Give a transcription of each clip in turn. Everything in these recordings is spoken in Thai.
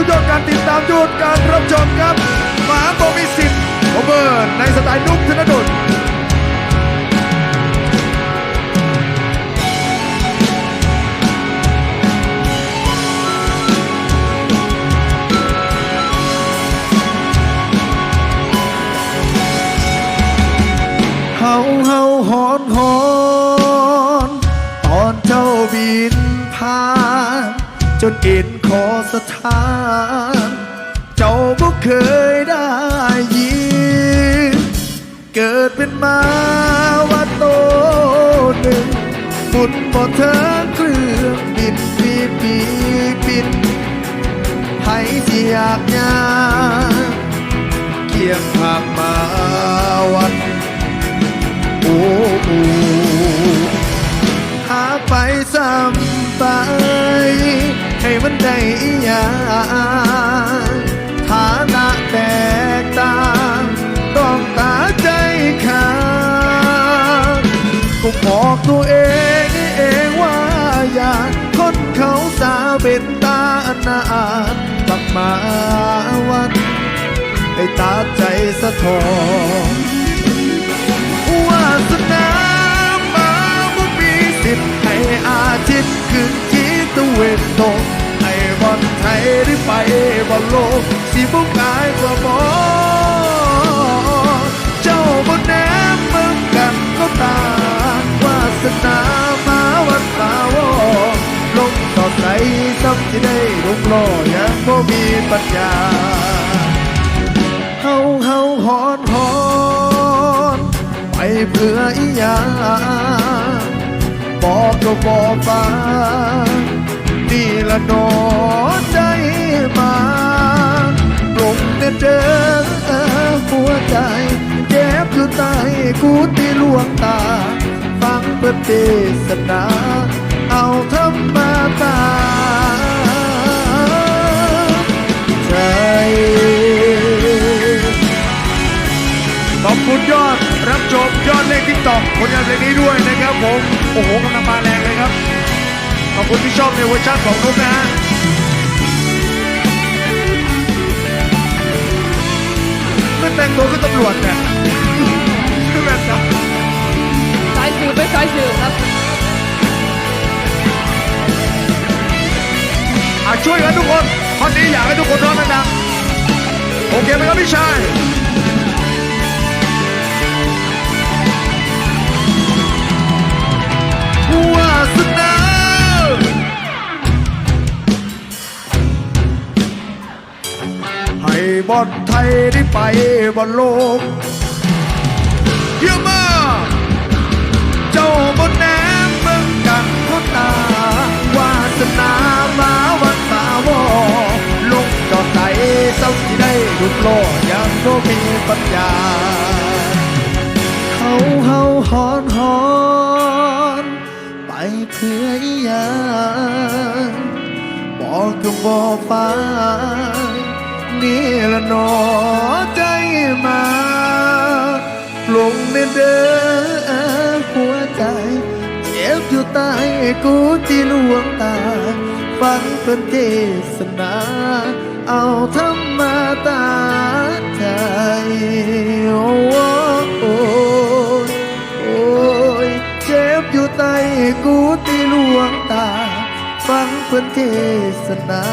ทุกยอดการติดตามยอดการรับชมครับหมาโบมีสิทธิ์โอเวอร์ในสไตล์นุ่มธนดลเฮาเฮาหอนหอน ตอนเจ้าบินผ่า จนเอ็นคอสถาน เจ้าบ่เคยได้ยิน เกิดเป็นมาว่าโตหนึ่งบุญบ่เธอเครื่องบินปีปีบินให้ที่อยากยาเกียงภาคมาวันโอ้โอ้หาไปซ้ำไป มันได้อีหยังฐานะแตกต่างต้องตาใจขาดก็บอกตัวเองนี่เองว่าอย่าคนเขาสาเป็นตาอนาถบักมาวันให้ตาใจสะท้อน ไปบอลโลกสิบุกกายกว่าหมอเจ้าบนแนมเมืองกันก็ตามวาสนามาวันตาวอลงต่อใสซ้ำที่ได้ลงล่อยังบ่มีปัญญาเฮาเฮาหอนหอนไปเพื่ออีหยังบอกก็บอกฟังนี่ละนอ เด้อหัวใจเจ็บอยู่ใต้กูที่ลวงตา ฟังเปิดเทศนาเอาธรรมาตาใจขอบคุณยอดรับชมยอดเลขทิกตอกผลงานเพลงนี้ด้วยนะครับผม โอ้โหกำลังมาแรงเลยครับ ขอบคุณที่ชอบในเวอร์ชันของนุ๊กนะฮะ งตัวคือตำรวจเนี่ยคือแบบนั้นสายสืบไม่สายสืบครับอะช่วยกันทุกคนตอนนี้อยากให้ทุกคนร้องดังๆโอเคไหมครับพี่ชาย บอลไทยได้ไปบอลโลกเยอะมากเจ้าบนแหนมเมืองกันพุตาวาสนามาวันตาวอลงจอดใจเศร้าที่ได้ลุกโลอยังก็มีปัญญาเฮาเฮาหอนหอนไปเพื่ออีหยังบอกก็บอกฟัง นี่ละหนอใจมาลงในเด้อหัวใจเจ็บอยู่ใต้กูที่ลวงตา ฟังเพิ่นเทศนา เอาธรรมาตาใจโอ้โอ้โอ้ยเจ็บอยู่ใต้กูที่ลวงตา ฟังเพื่อนเทศนา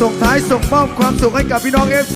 ส่งท้ายส่งมอบความสุขให้กับพี่น้องเอฟ